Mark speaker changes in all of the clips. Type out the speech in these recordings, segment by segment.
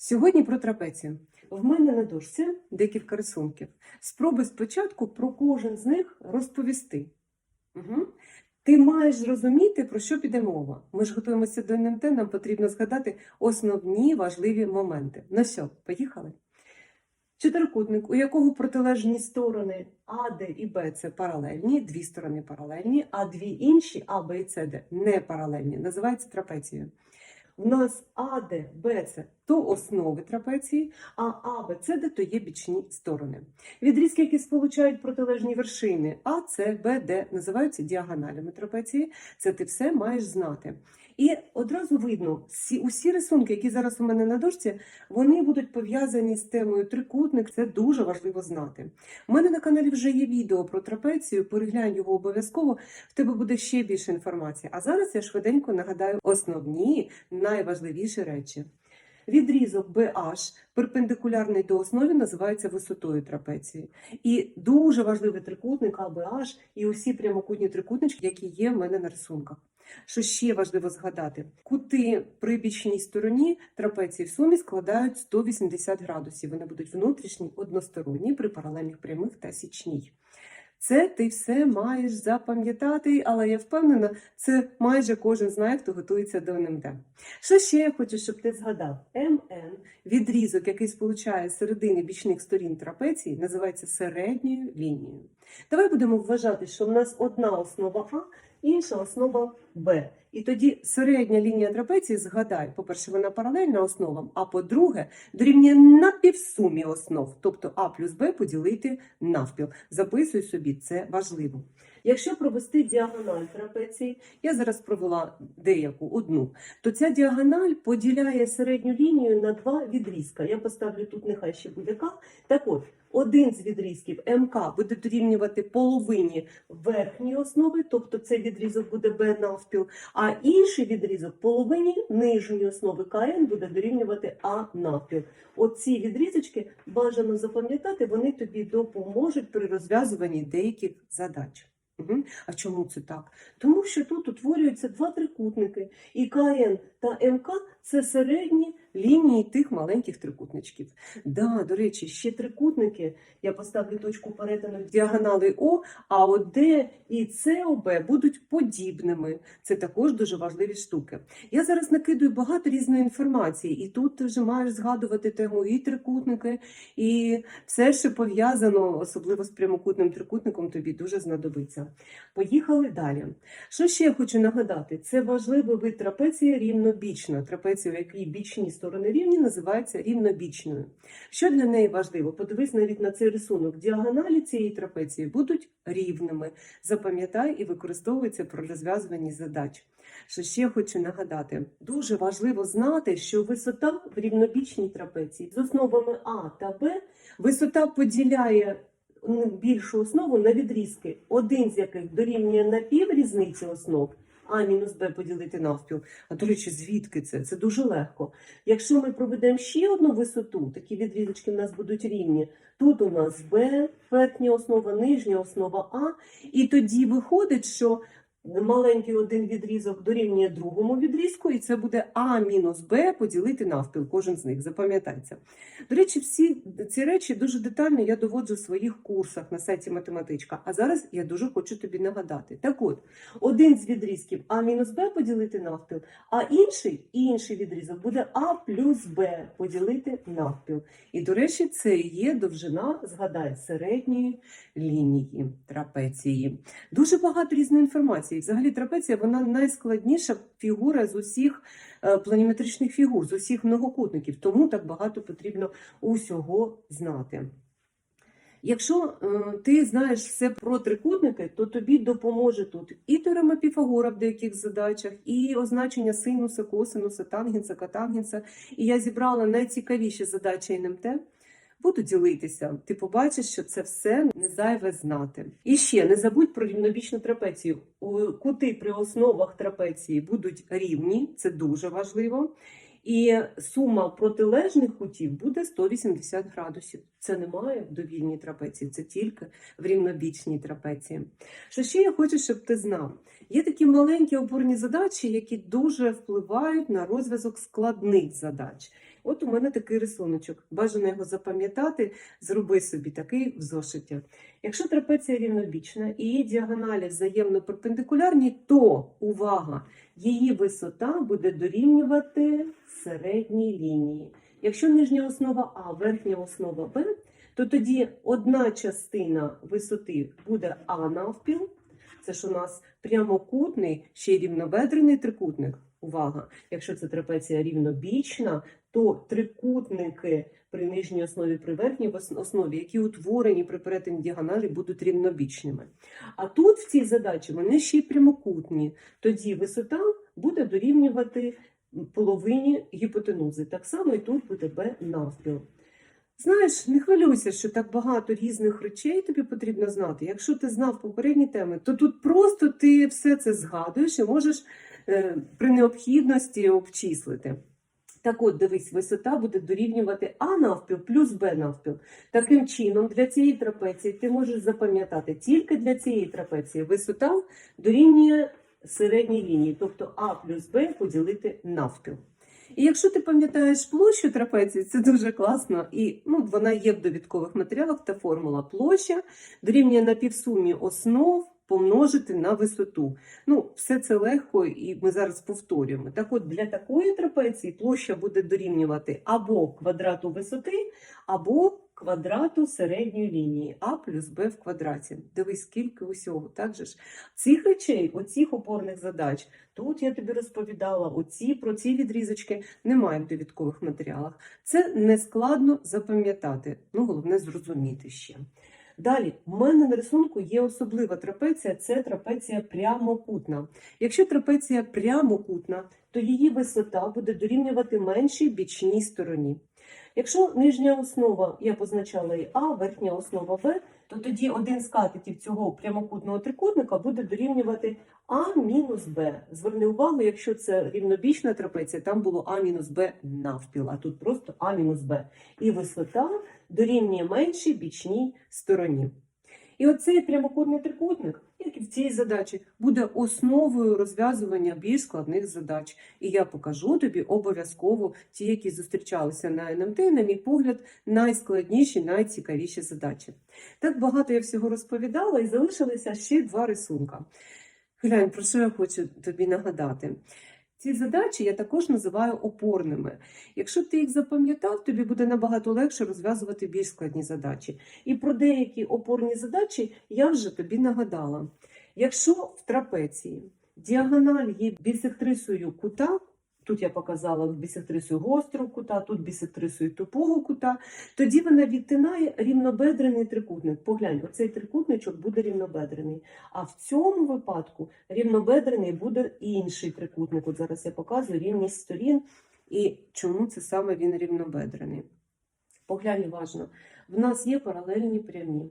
Speaker 1: Сьогодні про трапецію. В мене на дошці декілька рисунків. Спробуй спочатку про кожен з них розповісти. Угу. Ти маєш зрозуміти, про що піде мова. Ми ж готуємося до НМТ, нам потрібно згадати основні важливі моменти. Ну що, поїхали? Чотирикутник, у якого протилежні сторони А, Д і Б це паралельні, дві сторони паралельні, а дві інші А, Б і С, Д не паралельні, називається трапецією. В нас А, Д, Б, С то основи трапеції, а А, Д то є бічні сторони. Відрізки, які сполучають протилежні вершини А, С, Б, Д, називаються діагоналями трапеції. Це ти все маєш знати. І одразу видно, всі, усі рисунки, які зараз у мене на дошці, вони будуть пов'язані з темою трикутник. Це дуже важливо знати. У мене на каналі вже є відео про трапецію. Переглянь його обов'язково. В тебе буде ще більше інформації. А зараз я швиденько нагадаю основні найважливіші речі. Відрізок BH, перпендикулярний до основи, називається висотою трапеції. І дуже важливий трикутник ABH і усі прямокутні трикутнички, які є в мене на рисунках. Що ще важливо згадати? Кути при бічній стороні трапеції в сумі складають 180 градусів. Вони будуть внутрішні, односторонні при паралельних прямих та січній. Це ти все маєш запам'ятати, але я впевнена, це майже кожен знає, хто готується до НМД. Що ще я хочу, щоб ти згадав? МН, відрізок, який сполучає середини бічних сторін трапеції, називається середньою лінією. Давай будемо вважати, що в нас одна основа А, інша основа Б. І тоді середня лінія трапеції, згадай, по-перше, вона паралельна основам, а по-друге, дорівнює напівсумі основ, тобто А плюс Б поділити навпіл. Записуй собі, це важливо. Якщо провести діагональ трапеції, я зараз провела деяку одну, то ця діагональ поділяє середню лінію на два відрізка. Я поставлю тут, нехай ще буде К. Так от, один з відрізків МК буде дорівнювати половині верхньої основи, тобто цей відрізок буде Б навпіл, а інший відрізок половині нижньої основи КН буде дорівнювати А навпіл. Оці відрізочки бажано запам'ятати, вони тобі допоможуть при розв'язуванні деяких задач. Угу. А чому це так? Тому що тут утворюються два трикутники, і КН та МК це середні лінії тих маленьких трикутничків. Да, до речі, ще трикутники. Я поставлю точку перетину діагонали О, а от Д і СОБ будуть подібними. Це також дуже важливі штуки. Я зараз накидую багато різної інформації, і тут ти вже маєш згадувати тему і трикутники, і все, що пов'язано, особливо з прямокутним трикутником, тобі дуже знадобиться. Поїхали далі. Що ще я хочу нагадати? Це важливий вид трапеції рівнобічна. Трапеція, в якій бічні сторони рівні, називається рівнобічною. Що для неї важливо? Подивись навіть на цей рисунок. Діагоналі цієї трапеції будуть рівними. Запам'ятай і використовується при розв'язуванні задач. Що ще хочу нагадати? Дуже важливо знати, що висота в рівнобічній трапеції з основами А та Б висота поділяє більшу основу на відрізки, один з яких дорівнює на пів різниці основ, а мінус Б поділити навпіл. А до речі, звідки це? Це дуже легко. Якщо ми проведемо ще одну висоту, такі відрізочки в нас будуть рівні. Тут у нас Б, верхня основа, нижня основа А, і тоді виходить, що маленький один відрізок дорівнює другому відрізку, і це буде А мінус Б поділити навпіл, кожен з них, запам'ятайте. До речі, всі ці речі дуже детально я доводжу в своїх курсах на сайті математичка. А зараз я дуже хочу тобі нагадати. Так от, один з відрізків А мінус Б поділити навпіл, а інший, інший відрізок буде А плюс Б поділити навпіл. І, до речі, це є довжина, згадай, середньої лінії трапеції. Дуже багато різної інформації. Взагалі, трапеція вона найскладніша фігура з усіх е, планіметричних фігур, з усіх многокутників, тому так багато потрібно усього знати. Якщо е, ти знаєш все про трикутники, то тобі допоможе тут і теорема Піфагора в деяких задачах, і означення синуса, косинуса, тангенса, катангенса. І я зібрала найцікавіші задачі НМТ. Буду ділитися. Ти побачиш, що це все не зайве знати. І ще не забудь про рівнобічну трапецію. Кути при основах трапеції будуть рівні, це дуже важливо. І сума протилежних кутів буде 180 градусів. Це немає в довільній трапеції, це тільки в рівнобічній трапеції. Що ще я хочу, щоб ти знав? Є такі маленькі опорні задачі, які дуже впливають на розв'язок складних задач. От у мене такий рисуночок. Бажано його запам'ятати, зроби собі такий в зошиті. Якщо трапеція рівнобічна і її діагоналі взаємно перпендикулярні, то увага! Її висота буде дорівнювати середній лінії. Якщо нижня основа А, верхня основа Б, то тоді одна частина висоти буде А навпіл. Це ж у нас прямокутний, ще й рівнобедрений трикутник. Увага! Якщо це трапеція рівнобічна, то трикутники при нижній основі, при верхній основі, які утворені при перетині діагоналі, будуть рівнобічними. А тут в цій задачі вони ще й прямокутні. Тоді висота буде дорівнювати половині гіпотенузи. Так само і тут буде Б навпіл. Знаєш, не хвилюйся, що так багато різних речей тобі потрібно знати. Якщо ти знав попередні теми, то тут просто ти все це згадуєш і можеш е, при необхідності обчислити. Так от, дивись, висота буде дорівнювати А навпіл плюс Б навпіл. Таким чином, для цієї трапеції ти можеш запам'ятати тільки для цієї трапеції висота дорівнює середній лінії, тобто А плюс Б поділити навпіл. І якщо ти пам'ятаєш площу трапеції, це дуже класно. І ну, вона є в довідкових матеріалах та формула площа дорівнює на півсумі основ помножити на висоту. Ну, все це легко, і ми зараз повторюємо. Так от для такої трапеції площа буде дорівнювати або квадрату висоти, або квадрату середньої лінії А плюс Б в квадраті. Дивись, скільки усього. Так же ж цих речей, оцих опорних задач, тут я тобі розповідала, оці про ці відрізочки немає в довідкових матеріалах. Це не складно запам'ятати. Ну, головне зрозуміти ще. Далі, в мене на рисунку є особлива трапеція, це трапеція прямокутна. Якщо трапеція прямокутна, то її висота буде дорівнювати меншій бічній стороні. Якщо нижня основа, я позначала і А, верхня основа Б, то тоді один з катетів цього прямокутного трикутника буде дорівнювати А мінус Б. Зверни увагу, якщо це рівнобічна трапеція, там було А мінус Б навпіл, а тут просто А мінус Б. І висота дорівнює меншій бічній стороні. І оцей прямокутний трикутник, як і в цій задачі, буде основою розв'язування більш складних задач. І я покажу тобі обов'язково ті, які зустрічалися на НМТ, на мій погляд, найскладніші, найцікавіші задачі. Так багато я всього розповідала, і залишилися ще два рисунка. Глянь, про що я хочу тобі нагадати. Ці задачі я також називаю опорними. Якщо ти їх запам'ятав, тобі буде набагато легше розв'язувати більш складні задачі. І про деякі опорні задачі я вже тобі нагадала. Якщо в трапеції діагональ є бісектрисою кута, тут я показала бісектрисою гострого кута, тут бісектрисою тупого кута, тоді вона відтинає рівнобедрений трикутник. Поглянь, оцей трикутничок буде рівнобедрений. А в цьому випадку рівнобедрений буде інший трикутник. От зараз я показую рівність сторін і чому це саме він рівнобедрений. Поглянь уважно, в нас є паралельні прямі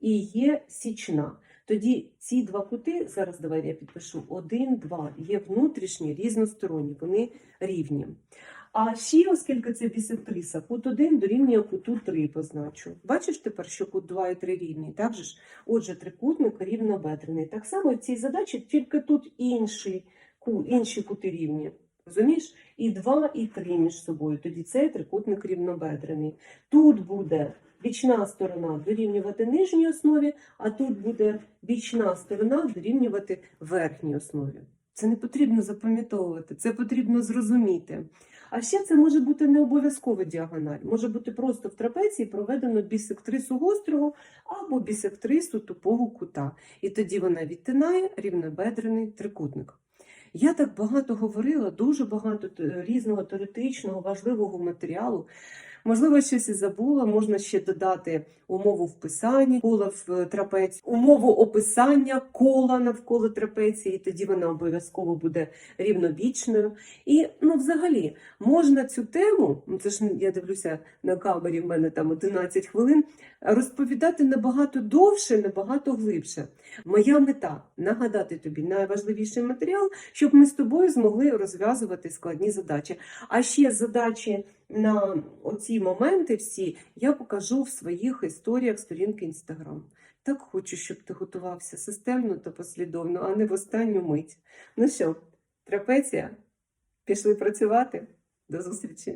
Speaker 1: і є січна. Тоді ці два кути, зараз давай я підпишу, один, два, є внутрішні, різносторонні, вони рівні. А ще, оскільки це бісектриса, кут 1 дорівнює куту 3 позначу. Бачиш тепер, що кут 2 і 3 рівні, так же ж? Отже, трикутник рівнобедрений. Так само в цій задачі, тільки тут ку- інші кути рівні. Розумієш? І 2, і 3 між собою. Тоді цей трикутник рівнобедрений. Тут буде бічна сторона дорівнювати нижній основі, а тут буде бічна сторона дорівнювати верхній основі. Це не потрібно запам'ятовувати, це потрібно зрозуміти. А ще це може бути не обов'язково діагональ. Може бути просто в трапеції проведено бісектрису гострого або бісектрису тупого кута. І тоді вона відтинає рівнобедрений трикутник. Я так багато говорила, дуже багато різного теоретичного, важливого матеріалу. Можливо, щось і забула, можна ще додати умову вписання кола в е, трапецію, умову описання кола навколо трапеції, і тоді вона обов'язково буде рівнобічною. І ну, взагалі, можна цю тему, ну, це ж я дивлюся на камері, в мене там 11 хвилин, розповідати набагато довше, набагато глибше. Моя мета нагадати тобі найважливіший матеріал, щоб ми з тобою змогли розв'язувати складні задачі. А ще задачі на оці моменти всі я покажу в своїх історіях сторінки Інстаграм. Так хочу, щоб ти готувався системно та послідовно, а не в останню мить. Ну що, трапеція? Пішли працювати? До зустрічі!